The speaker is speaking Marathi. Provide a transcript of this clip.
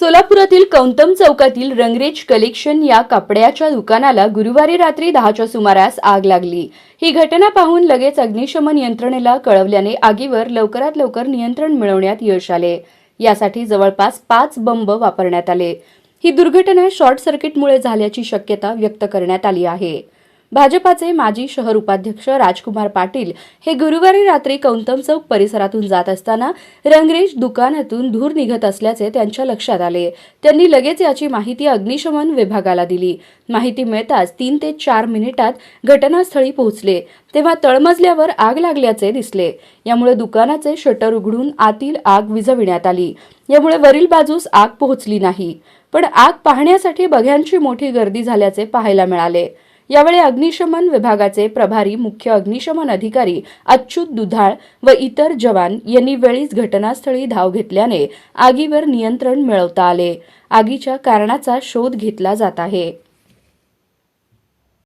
सोलापुरातील कौंतम चौकातील रंगरेज कलेक्शन या कपड्याच्या दुकानाला गुरुवारी रात्री दहाच्या सुमारास आग लागली. ही घटना पाहून लगेच अग्निशमन यंत्रणेला कळवल्याने आगीवर लवकरात लवकर नियंत्रण मिळवण्यात यश आले. यासाठी जवळपास पाच बंब वापरण्यात आले. ही दुर्घटना शॉर्ट सर्किटमुळे झाल्याची शक्यता व्यक्त करण्यात आली आहे. भाजपाचे माजी शहर उपाध्यक्ष राजकुमार पाटील हे गुरुवारी रात्री कौंतम चौक परिसरातून जात असताना रंगरेज दुकानातून धूर निघत असल्याचे त्यांच्या लक्षात आले. त्यांनी लगेच याची माहिती अग्निशमन विभागाला दिली. माहिती मिळताच तीन ते चार मिनिटात घटनास्थळी पोहोचले. तेव्हा तळमजल्यावर आग लागल्याचे दिसले. यामुळे दुकानाचे शटर उघडून आतील आग विझविण्यात आली. यामुळे वरील बाजूस आग पोहोचली नाही. पण आग पाहण्यासाठी बघ्यांची मोठी गर्दी झाल्याचे पाहायला मिळाले. यावेळी अग्निशमन विभागाचे प्रभारी मुख्य अग्निशमन अधिकारी अच्युत दुधाळ व इतर जवान यांनी वेळीच घटनास्थळी धाव घेतल्याने आगीवर नियंत्रण मिळवता आले. आगीच्या कारणाचा शोध घेतला जात आहे.